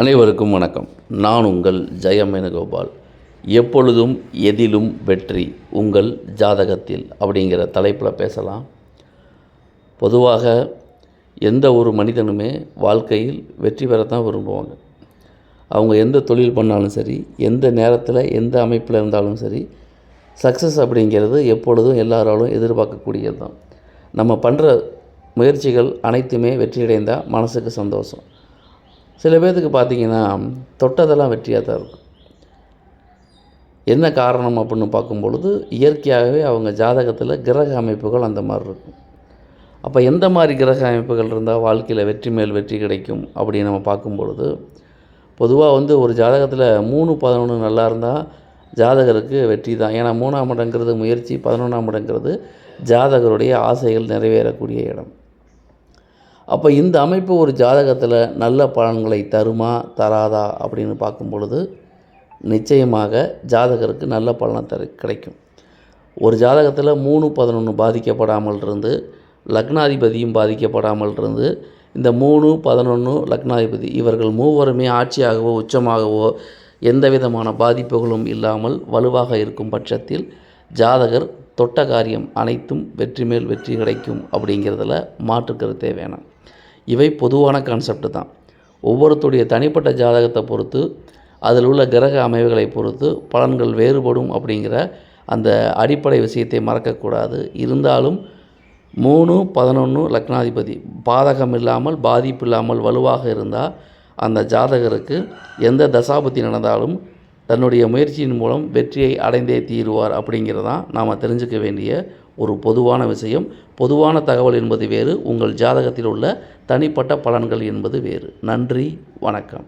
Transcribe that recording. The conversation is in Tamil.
அனைவருக்கும் வணக்கம். நான் உங்கள் ஜெயமேனகோபால். எப்பொழுதும் எதிலும் வெற்றி உங்கள் ஜாதகத்தில் அப்படிங்கிற தலைப்பில் பேசலாம். பொதுவாக எந்த ஒரு மனிதனுமே வாழ்க்கையில் வெற்றி பெறத்தான் விரும்புவாங்க. அவங்க எந்த தொழில் பண்ணாலும் சரி எந்த நேரத்தில் எந்த அமைப்பில் இருந்தாலும் சரி சக்ஸஸ் அப்படிங்கிறது எப்பொழுதும் எல்லாராலும் எதிர்பார்க்கக்கூடியது தான் நம்ம பண்ணுற முயற்சிகள் அனைத்துமே வெற்றியடைந்தால் மனசுக்கு சந்தோஷம். சில பேர்த்துக்கு பார்த்தீங்கன்னா தொட்டதெல்லாம் வெற்றியாக தான் இருக்கும். என்ன காரணம் அப்படின்னு பார்க்கும் பொழுது இயற்கையாகவே அவங்க ஜாதகத்தில் கிரக அமைப்புகள் அந்த மாதிரி இருக்கும். அப்போ எந்த மாதிரி கிரக அமைப்புகள் இருந்தால் வாழ்க்கையில் வெற்றி மேல் வெற்றி கிடைக்கும் அப்படின்னு நம்ம பார்க்கும் பொழுது பொதுவாக வந்து ஒரு ஜாதகத்தில் மூணு பதினொன்று நல்லா இருந்தால் ஜாதகருக்கு வெற்றி தான். ஏன்னா மூணாம் இடங்கிறது முயற்சி பதினொன்றாம் இடங்கிறது ஜாதகருடைய ஆசைகள் நிறைவேறக்கூடிய இடம். அப்போ இந்த அமைப்பு ஒரு ஜாதகத்தில் நல்ல பலன்களை தருமா தராதா அப்படின்னு பார்க்கும் பொழுது நிச்சயமாக ஜாதகருக்கு நல்ல பலனை தரு கிடைக்கும். ஒரு ஜாதகத்தில் மூணு பதினொன்று பாதிக்கப்படாமல் இருந்து லக்னாதிபதியும் பாதிக்கப்படாமல் இருந்து இந்த மூணு பதினொன்று லக்னாதிபதி இவர்கள் மூவருமே ஆட்சியாகவோ உச்சமாகவோ எந்த விதமான பாதிப்புகளும் இல்லாமல் வலுவாக இருக்கும் பட்சத்தில் ஜாதகர் தொட்ட காரியம் அனைத்தும் வெற்றி மேல் வெற்றி கிடைக்கும் அப்படிங்கிறதுல மாற்றுக்கருத்தே வேணாம். இவை பொதுவான கான்செப்ட் தான். ஒவ்வொருத்தருடைய தனிப்பட்ட ஜாதகத்தை பொறுத்து அதில் உள்ள கிரக அமைவுகளை பொறுத்து பலன்கள் வேறுபடும் அப்படிங்கிற அந்த அடிப்படை விஷயத்தை மறக்கக்கூடாது. இருந்தாலும் மூணு பதினொன்று லக்னாதிபதி பாதகம் இல்லாமல் பாதிப்பு இல்லாமல் வலுவாக இருந்தால் அந்த ஜாதகருக்கு எந்த தசாபத்தி நடந்தாலும் தன்னுடைய முயற்சியின் மூலம் வெற்றியை அடைந்தே தீருவார் அப்படிங்கிறதான் நாம் தெரிஞ்சுக்க வேண்டிய ஒரு பொதுவான விஷயம். பொதுவான தகவல் என்பது வேறு. உங்கள் ஜாதகத்தில் உள்ள தனிப்பட்ட பலன்கள் என்பது வேறு. நன்றி. வணக்கம்.